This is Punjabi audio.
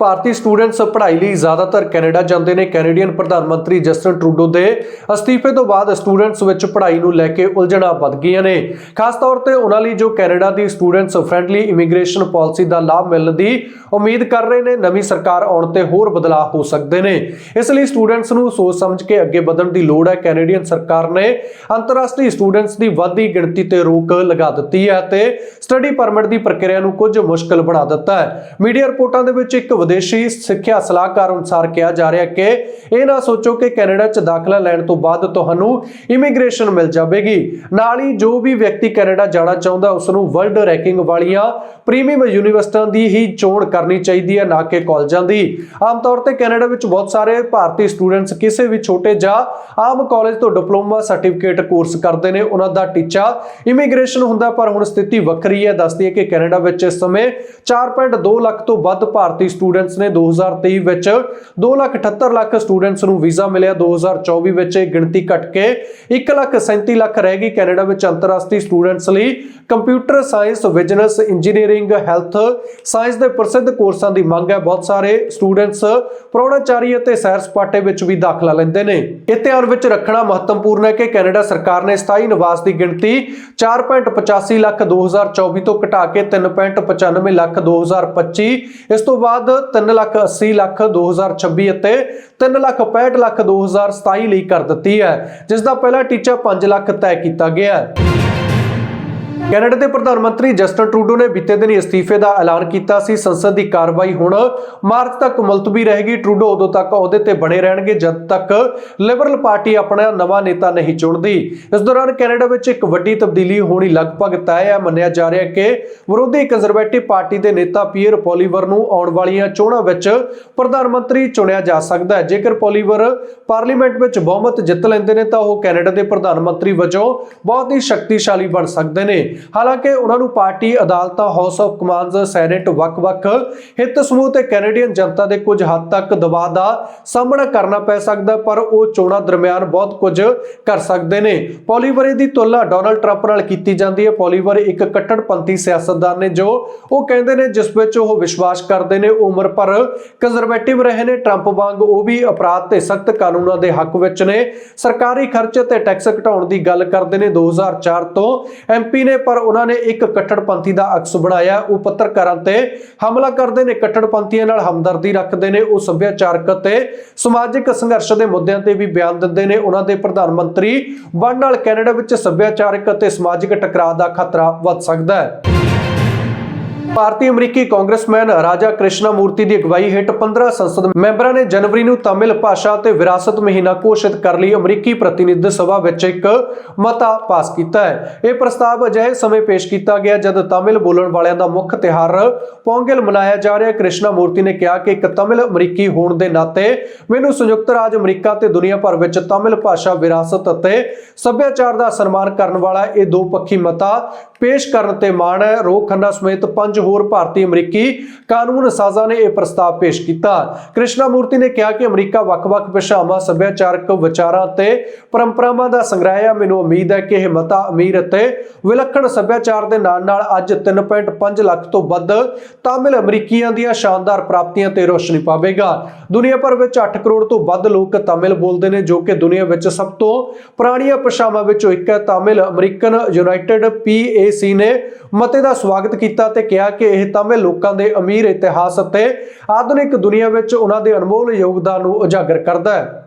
ਭਾਰਤੀ ਸਟੂਡੈਂਟਸ ਪੜ੍ਹਾਈ ਲਈ ਜ਼ਿਆਦਾਤਰ ਕੈਨੇਡਾ ਜਾਂਦੇ ਨੇ। ਕੈਨੇਡੀਅਨ ਪ੍ਰਧਾਨ ਮੰਤਰੀ ਜਸਟਨ ਟਰੂਡੋ ਦੇ ਅਸਤੀਫੇ ਤੋਂ ਬਾਅਦ ਸਟੂਡੈਂਟਸ ਵਿੱਚ ਪੜ੍ਹਾਈ ਨੂੰ ਲੈ ਕੇ ਉਲਝਣਾਂ ਵੱਧ ਗਈਆਂ ਨੇ। ਖਾਸ ਤੌਰ ਤੇ ਉਹਨਾਂ ਲਈ ਜੋ ਕੈਨੇਡਾ ਦੀ ਸਟੂਡੈਂਟਸ ਫ੍ਰੈਂਡਲੀ ਇਮੀਗ੍ਰੇਸ਼ਨ ਪਾਲਿਸੀ ਦਾ ਲਾਭ ਮਿਲਣ ਦੀ ਉਮੀਦ ਕਰ ਰਹੇ ਨੇ, ਨਵੀਂ ਸਰਕਾਰ ਆਉਣ ਤੇ ਹੋਰ ਬਦਲਾਅ ਹੋ ਸਕਦੇ ਨੇ। ਇਸ ਲਈ ਸਟੂਡੈਂਟਸ ਨੂੰ ਸੋਚ ਸਮਝ ਕੇ ਅੱਗੇ ਵਧਣ ਦੀ ਲੋੜ ਹੈ। ਕੈਨੇਡੀਅਨ ਸਰਕਾਰ ਨੇ ਅੰਤਰਰਾਸ਼ਟਰੀ ਸਟੂਡੈਂਟਸ ਦੀ ਵੱਧਦੀ ਗਿਣਤੀ ਤੇ ਰੋਕ ਲਗਾ ਦਿੱਤੀ ਹੈ ਤੇ ਸਟੱਡੀ ਪਰਮਿਟ ਦੀ ਪ੍ਰਕਿਰਿਆ ਨੂੰ ਕੁਝ ਮੁਸ਼ਕਲ ਬਣਾ ਦਿੱਤਾ ਹੈ। ਮੀਡੀਆ ਰਿਪੋਰਟਾਂ ਦੇ ਵਿੱਚ ਇੱਕ ਵਿਦੇਸ਼ੀ ਸਿੱਖਿਆ ਸਲਾਹਕਾਰ ਅਨੁਸਾਰ ਕਿਹਾ ਜਾ ਰਿਹਾ ਕਿ ਇਹ ਨਾ ਸੋਚੋ ਕਿ ਕੈਨੇਡਾ 'ਚ ਦਾਖਲਾ ਲੈਣ ਤੋਂ ਬਾਅਦ ਤੁਹਾਨੂੰ ਇਮੀਗ੍ਰੇਸ਼ਨ ਮਿਲ ਜਾਵੇਗੀ। ਨਾਲ ਹੀ ਜੋ ਵੀ ਵਿਅਕਤੀ ਕੈਨੇਡਾ ਜਾਣਾ ਚਾਹੁੰਦਾ ਉਸ ਨੂੰ ਵਰਲਡ ਰੈਂਕਿੰਗ ਵਾਲੀਆਂ ਪ੍ਰੀਮੀਅਮ ਯੂਨੀਵਰਸਿਟੀਆਂ ਦੀ ਹੀ ਚੋਣ ਕਰਨੀ ਚਾਹੀਦੀ ਹੈ, ਨਾ ਕਿ ਕਾਲਜਾਂ ਦੀ। ਆਮ ਤੌਰ ਤੇ ਕੈਨੇਡਾ ਵਿੱਚ ਬਹੁਤ ਸਾਰੇ ਭਾਰਤੀ ਸਟੂਡੈਂਟਸ ਕਿਸੇ ਵੀ ਛੋਟੇ ਜਾਂ ਆਮ ਕਾਲਜ ਤੋਂ ਡਿਪਲੋਮਾ ਸਰਟੀਫਿਕੇਟ ਕੋਰਸ ਕਰਦੇ ਨੇ, ਉਹਨਾਂ ਦਾ ਟੀਚਾ ਇਮੀਗ੍ਰੇਸ਼ਨ ਹੁੰਦਾ, ਪਰ ਹੁਣ ਸਥਿਤੀ ਵੱਖਰੀ ਹੈ। ਦੱਸਦੀ ਹੈ ਕਿ ਕੈਨੇਡਾ ਵਿੱਚ ਇਸ ਸਮੇਂ 4.2 ਲੱਖ ਤੋਂ ਵੱਧ ਭਾਰਤੀ ਸਟੂਡੈਂਟਸ ਨੇ 2023 ਵਿੱਚ 2 ਲੱਖ 78 ਲੱਖ ਸਟੂਡੈਂਟਸ ਨੂੰ ਵੀਜ਼ਾ ਮਿਲਿਆ। 2024 ਵਿੱਚ ਇਹ ਗਿਣਤੀ ਘਟ ਕੇ 1 ਲੱਖ 37 ਲੱਖ ਰਹਿ ਗਈ। ਕੈਨੇਡਾ ਵਿੱਚ ਅੰਤਰਰਾਸ਼ਟਰੀ ਸਟੂਡੈਂਟਸ ਲਈ computer science business engineering health science ਦੇ ਪ੍ਰਸਿੱਧ ਕੋਰਸਾਂ ਦੀ ਮੰਗ ਹੈ। ਬਹੁਤ ਸਾਰੇ ਸਟੂਡੈਂਟਸ ਪ੍ਰੋਣਾਚਾਰੀ ਅਤੇ ਸੈਰ ਸਪਾਟੇ ਵਿੱਚ ਵੀ ਦਾਖਲਾ ਲੈਂਦੇ ਨੇ। ਇਹ ਧਿਆਨ ਵਿੱਚ ਰੱਖਣਾ ਮਹੱਤਵਪੂਰਨ ਹੈ ਕਿ ਕੈਨੇਡਾ ਸਰਕਾਰ ਨੇ ਸਥਾਈ ਨਿਵਾਸ ਦੀ ਗਿਣਤੀ 4.85 ਲੱਖ 2024 ਤੋਂ ਘਟਾ ਕੇ 3.95 ਲੱਖ 2025 ਇਸ ਤੋਂ ਬਾਅਦ 3 ਲੱਖ 80 ਲੱਖ 2026 ਅਤੇ 3 ਲੱਖ 65 ਲੱਖ 2027 ਲਈ ਕਰ ਦਿੱਤੀ ਹੈ, ਜਿਸ ਦਾ ਪਹਿਲਾ ਟੀਚਾ 5 ਲੱਖ ਤੈਅ ਕੀਤਾ ਗਿਆ ਹੈ। ਕੈਨੇਡਾ ਦੇ ਪ੍ਰਧਾਨ ਮੰਤਰੀ ਜਸਟਨ ਟਰੂਡੋ ਨੇ ਬੀਤੇ ਦਿਨੀ ਅਸਤੀਫੇ ਦਾ ਐਲਾਨ ਕੀਤਾ ਸੀ। ਸੰਸਦ ਦੀ ਕਾਰਵਾਈ ਹੁਣ ਮਾਰਚ ਤੱਕ ਮੁਲਤਵੀ ਰਹੇਗੀ। ਟਰੂਡੋ ਉਦੋਂ ਤੱਕ ਅਹੁਦੇ ਤੇ ਬਣੇ ਰਹਿਣਗੇ, ਜਦ ਤੱਕ ਲਿਬਰਲ ਪਾਰਟੀ ਆਪਣਾ ਨਵਾਂ ਨੇਤਾ ਨਹੀਂ ਚੁਣਦੀ। ਇਸ ਦੌਰਾਨ ਕੈਨੇਡਾ ਵਿੱਚ ਇੱਕ ਵੱਡੀ ਤਬਦੀਲੀ ਹੋਣੀ ਲਗਭਗ ਤੈਅ ਹੈ। ਮੰਨਿਆ ਜਾ ਰਿਹਾ ਕਿ ਵਿਰੋਧੀ ਕੰਜ਼ਰਵੇਟਿਵ ਪਾਰਟੀ ਦੇ ਨੇਤਾ ਪੀਅਰ ਪੋਲੀਵਰ ਨੂੰ ਆਉਣ ਵਾਲੀਆਂ ਚੋਣਾਂ ਵਿੱਚ ਪ੍ਰਧਾਨ ਮੰਤਰੀ ਚੁਣਿਆ ਜਾ ਸਕਦਾ ਹੈ। ਜੇਕਰ ਪੋਲੀਵਰ ਪਾਰਲੀਮੈਂਟ ਵਿੱਚ ਬਹੁਮਤ ਜਿੱਤ ਲੈਂਦੇ ਨੇ, ਤਾਂ ਉਹ ਕੈਨੇਡਾ ਦੇ ਪ੍ਰਧਾਨ ਮੰਤਰੀ ਵਜੋਂ ਬਹੁਤ ਹੀ ਸ਼ਕਤੀਸ਼ਾਲੀ ਬਣ ਸਕਦੇ ਨੇ। ਹਾਲਾਂਕਿ ਉਹਨਾਂ ਨੂੰ ਪਾਰਟੀ ਅਦਾਲਤਾਂ ਹਾਊਸ ਆਫ ਕਮਾਂਡਸ ਸੈਨੇਟ ਵੱਖ-ਵੱਖ ਹਿੱਤ ਸਮੂਹ ਤੇ ਕੈਨੇਡੀਅਨ ਜਨਤਾ ਦੇ ਕੁਝ ਹੱਦ ਤੱਕ ਦਬਾਅ ਦਾ ਸਾਹਮਣਾ ਕਰਨਾ ਪੈ ਸਕਦਾ ਪਰ ਉਹ ਚੋਣਾਂ ਦਰਮਿਆਨ ਬਹੁਤ ਕੁਝ ਕਰ ਸਕਦੇ ਨੇ। ਪੋਲੀਵਰ ਦੀ ਤੁਲਨਾ ਡੋਨਲਡ ਟਰੰਪ ਨਾਲ ਕੀਤੀ ਜਾਂਦੀ ਹੈ। ਪੋਲੀਵਰ ਇੱਕ ਕੱਟੜਪੰਥੀ ਸਿਆਸਤਦਾਨ ਨੇ, ਜੋ ਉਹ ਕਹਿੰਦੇ ਨੇ ਜਿਸ ਵਿੱਚ ਉਹ ਵਿਸ਼ਵਾਸ ਕਰਦੇ ਨੇ, ਉਮਰ ਭਰ ਕੰਜ਼ਰਵੇਟਿਵ ਰਹੇ ਨੇ। ਟਰੰਪ ਵਾਂਗ ਉਹ ਵੀ ਅਪਰਾਧ ਤੇ ਸਖਤ ਕਾਨੂੰਨਾਂ ਦੇ ਹੱਕ ਵਿੱਚ ਨੇ। ਸਰਕਾਰੀ ਖਰਚੇ ਤੇ ਟੈਕਸ ਘਟਾਉਣ ਦੀ ਗੱਲ ਕਰਦੇ ਨੇ। 2004 ਤੋਂ ਐਮਪੀ ਨੇ ਪਰ ਉਹਨਾਂ ਨੇ ਇੱਕ ਕੱਟੜਪੰਥੀ ਦਾ ਅਕਸ ਬਣਾਇਆ। ਉਹ ਪੱਤਰਕਾਰਾਂ ਤੇ ਹਮਲਾ ਕਰਦੇ ਨੇ। ਕੱਟੜਪੰਥੀਆਂ ਨਾਲ ਹਮਦਰਦੀ ਰੱਖਦੇ ਨੇ। ਉਹ ਸੱਭਿਆਚਾਰਕ ਤੇ ਸਮਾਜਿਕ ਸੰਘਰਸ਼ ਦੇ ਮੁੱਦਿਆਂ ਤੇ ਵੀ ਬਿਆਨ ਦਿੰਦੇ ਨੇ। ਉਹਨਾਂ ਦੇ ਪ੍ਰਧਾਨ ਮੰਤਰੀ ਬਣ ਨਾਲ ਕੈਨੇਡਾ ਵਿੱਚ ਸੱਭਿਆਚਾਰਕ ਅਤੇ ਸਮਾਜਿਕ ਟਕਰਾਅ ਦਾ ਖਤਰਾ ਵੱਧ ਸਕਦਾ ਹੈ। ਭਾਰਤੀ ਅਮਰੀਕੀ ਕਾਂਗਰਸਮੈਨ ਰਾਜਾ ਕ੍ਰਿਸ਼ਨਾ ਮੂਰਤੀ ਦੀ ਅਗਵਾਈ ਹੇਠ 15 ਸੰਸਦ ਮੈਂਬਰਾਂ ਨੇ ਜਨਵਰੀ ਨੂੰ ਤਾਮਿਲ ਭਾਸ਼ਾ ਤੇ ਵਿਰਾਸਤ ਮਹੀਨਾ ਘੋਸ਼ਿਤ ਕਰਨ ਲਈ ਅਮਰੀਕੀ ਪ੍ਰਤੀਨਿਧ ਸਭਾ ਵਿੱਚ ਇੱਕ ਮਤਾ ਪਾਸ ਕੀਤਾ ਹੈ। ਇਹ ਪ੍ਰਸਤਾਵ ਅਜਿਹੇ ਸਮੇਂ ਪੇਸ਼ ਕੀਤਾ ਗਿਆ ਜਦ ਤਾਮਿਲ ਬੋਲਣ ਵਾਲਿਆਂ ਦਾ ਮੁੱਖ ਤਿਉਹਾਰ ਪੋਂਗਲ ਮਨਾਇਆ ਜਾ ਰਿਹਾ। ਕ੍ਰਿਸ਼ਨਾ ਮੂਰਤੀ ਨੇ ਕਿਹਾ ਕਿ ਇੱਕ ਤਾਮਿਲ ਅਮਰੀਕੀ ਹੋਣ ਦੇ ਨਾਤੇ ਮੈਨੂੰ ਸੰਯੁਕਤ ਰਾਜ ਅਮਰੀਕਾ ਤੇ ਦੁਨੀਆ ਭਰ ਵਿੱਚ ਤਾਮਿਲ ਭਾਸ਼ਾ ਵਿਰਾਸਤ ਅਤੇ ਸੱਭਿਆਚਾਰ ਦਾ ਸਨਮਾਨ ਕਰਨ ਵਾਲਾ ਇਹ ਦੋ ਪੱਖੀ ਮਤਾ ਪੇਸ਼ ਕਰਨ ਤੇ ਮਾਣ ਹੈ। ਰੋਹ ਖੰਨਾ ਸਮੇਤ ਪੰਜ ਹੋਰ ਭਾਰਤੀ ਅਮਰੀਕੀ ਕਾਨੂੰਨ ਸਾਜ਼ਾਂ ਨੇ ਇਹ ਪ੍ਰਸਤਾਵ ਪੇਸ਼ ਕੀਤਾ। ਕ੍ਰਿਸ਼ਨਾ ਮੂਰਤੀ ਨੇ ਕਿਹਾ ਕਿ ਅਮਰੀਕਾ ਵੱਖ-ਵੱਖ ਭਾਸ਼ਾਵਾਂ, ਸੱਭਿਆਚਾਰਕ ਵਿਚਾਰਾਂ ਤੇ ਪਰੰਪਰਾਵਾਂ ਦਾ ਸੰਗ੍ਰਹਿ ਹੈ। ਮੈਨੂੰ ਉਮੀਦ ਹੈ ਕਿ ਇਹ ਮਤਾ ਅਮੀਰ ਅਤੇ ਵਿਲੱਖਣ ਸੱਭਿਆਚਾਰ ਦੇ ਨਾਲ-ਨਾਲ ਅੱਜ 3.5 ਲੱਖ ਤੋਂ ਵੱਧ ਤਾਮਿਲ ਅਮਰੀਕੀਆਂ ਦੀਆਂ ਸ਼ਾਨਦਾਰ ਪ੍ਰਾਪਤੀਆਂ ਤੇ ਰੋਸ਼ਨੀ ਪਾਵੇਗਾ। ਦੁਨੀਆ ਭਰ ਵਿੱਚ 8 ਕਰੋੜ ਤੋਂ ਵੱਧ ਲੋਕ ਤਾਮਿਲ ਬੋਲਦੇ ਨੇ, ਜੋ ਕਿ ਦੁਨੀਆ ਵਿੱਚ ਸਭ ਤੋਂ ਪੁਰਾਣੀਆਂ ਭਾਸ਼ਾਵਾਂ ਵਿੱਚੋਂ ਇੱਕ ਹੈ। ਤਾਮਿਲ ਅਮਰੀਕਨ ਯੂਨਾਈਟਿਡ ਪੀਏਸੀ ਨੇ ਮਤੇ ਦਾ ਸਵਾਗਤ ਕੀਤਾ ਤੇ ਕਿਹਾ ਕਿ ਇਹ ਤਾਮਿਲ ਲੋਕਾਂ ਦੇ ਅਮੀਰ ਇਤਿਹਾਸ ਅਤੇ ਆਧੁਨਿਕ ਦੁਨੀਆ ਵਿੱਚ ਉਹਨਾਂ ਦੇ ਅਨਮੋਲ ਯੋਗਦਾਨ ਨੂੰ ਉਜਾਗਰ ਕਰਦਾ ਹੈ।